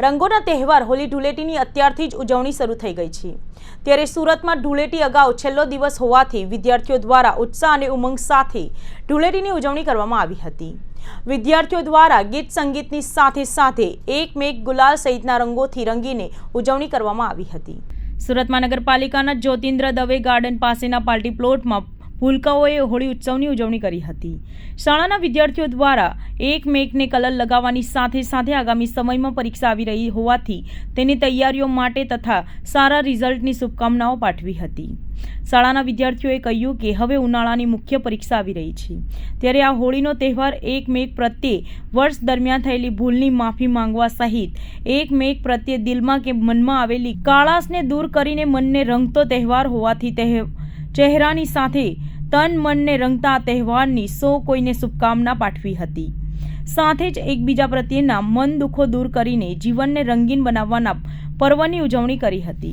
રંગોના તહેવાર હોળી ધૂળેટીની અત્યારથી જ ઉજવણી શરૂ થઈ ગઈ છે. ત્યારે સુરતમાં ધૂળેટી અગાઉ છેલ્લો દિવસ હોવાથી વિદ્યાર્થીઓ દ્વારા ઉત્સાહ અને ઉમંગ સાથે ધૂળેટીની ઉજવણી કરવામાં આવી હતી. વિદ્યાર્થીઓ દ્વારા ગીત સંગીતની સાથે સાથે એક મેક ગુલાલ સહિતના રંગોથી રંગીને ઉજવણી કરવામાં આવી હતી. સુરત મહાનગરપાલિકાના જ્યોતિન્દ્ર દવે ગાર્ડન પાસેના પાર્ટી પ્લોટમાં ભૂલકાઓએ હોળી ઉત્સવની ઉજવણી કરી હતી. શાળાના વિદ્યાર્થીઓ દ્વારા એક મેકને કલર લગાવવાની સાથે સાથે આગામી સમયમાં પરીક્ષા આવી રહી હોવાથી તેની તૈયારીઓ માટે તથા સારા રિઝલ્ટની શુભકામનાઓ પાઠવી હતી. શાળાના વિદ્યાર્થીઓએ કહ્યું કે હવે ઉનાળાની મુખ્ય પરીક્ષા આવી રહી છે. ત્યારે આ હોળીનો તહેવાર એક મેક પ્રત્યે વર્ષ દરમિયાન થયેલી ભૂલની માફી માંગવા સહિત એક મેક પ્રત્યે દિલમાં કે મનમાં આવેલી કાળાશને દૂર કરીને મનને રંગતો તહેવાર હોવાથી ચહેરાની સાથે તન મનને રંગતા આ તહેવારની સૌ કોઈને શુભકામના પાઠવી હતી. સાથે જ એકબીજા પ્રત્યેના મન દુઃખો દૂર કરીને જીવનને રંગીન બનાવવાના પર્વની ઉજવણી કરી હતી.